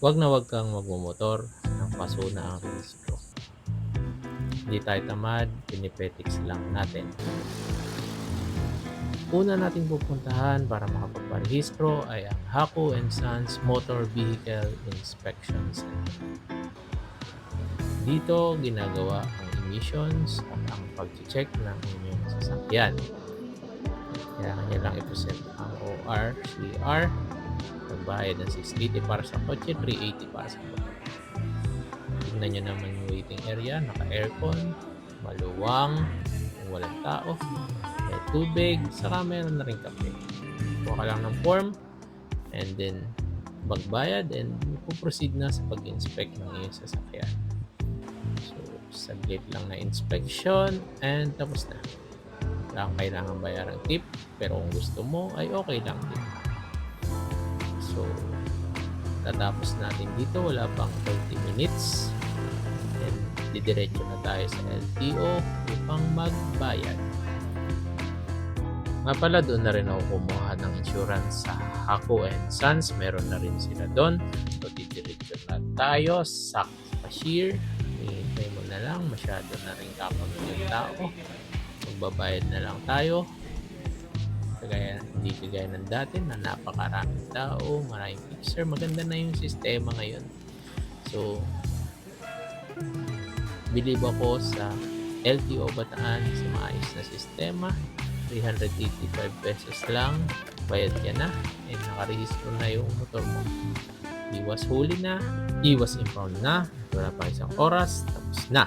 Huwag na huwag kang magmumotor ng paso na ang rehistro. Hindi tayo tamad, pinipetix lang natin. Una nating pupuntahan para makapagparehistro ay ang Haku and Sons Motor Vehicle Inspection Center. Dito ginagawa ang emissions at ang pag-check ng inyong sasakyan. Kaya nyo lang i-present ang OR, CR, magbayad ng 680 para sa kotse, 380 para sa motor. Tignan nyo naman yung waiting area, naka-aircon, maluwang, walang tao, may tubig, saka meron na rin kape. Kuha ka lang ng form, and then magbayad and puproceed na sa pag-inspect ng iyong sasakyan. So, saglit lang na inspection and tapos na. Wala kailangan bayaran tip, pero kung gusto mo ay okay lang din. So, tatapos natin dito, wala pang 30 minutes. And didiretso na tayo sa LTO upang magbayad. Nga pala, doon na rin ako kumuha ng insurance sa Hako and Sons. Meron na rin sila doon. So, didiretso na tayo sa cashier. Hihintay mo na lang. Masyado na rin kapag yung tao. Magbabayad na lang tayo. Kagaya, hindi kagaya ng dati na napakaraming tao, maraming fixer. Maganda na yung sistema ngayon. So, believe ako sa LTO Bataan sa maayos na sistema. 385 pesos lang. Bayad ka na. And nakarehistro na yung motor mo. Iwas huli na. Iwas impound na. Wala pa isang oras. Tapos na.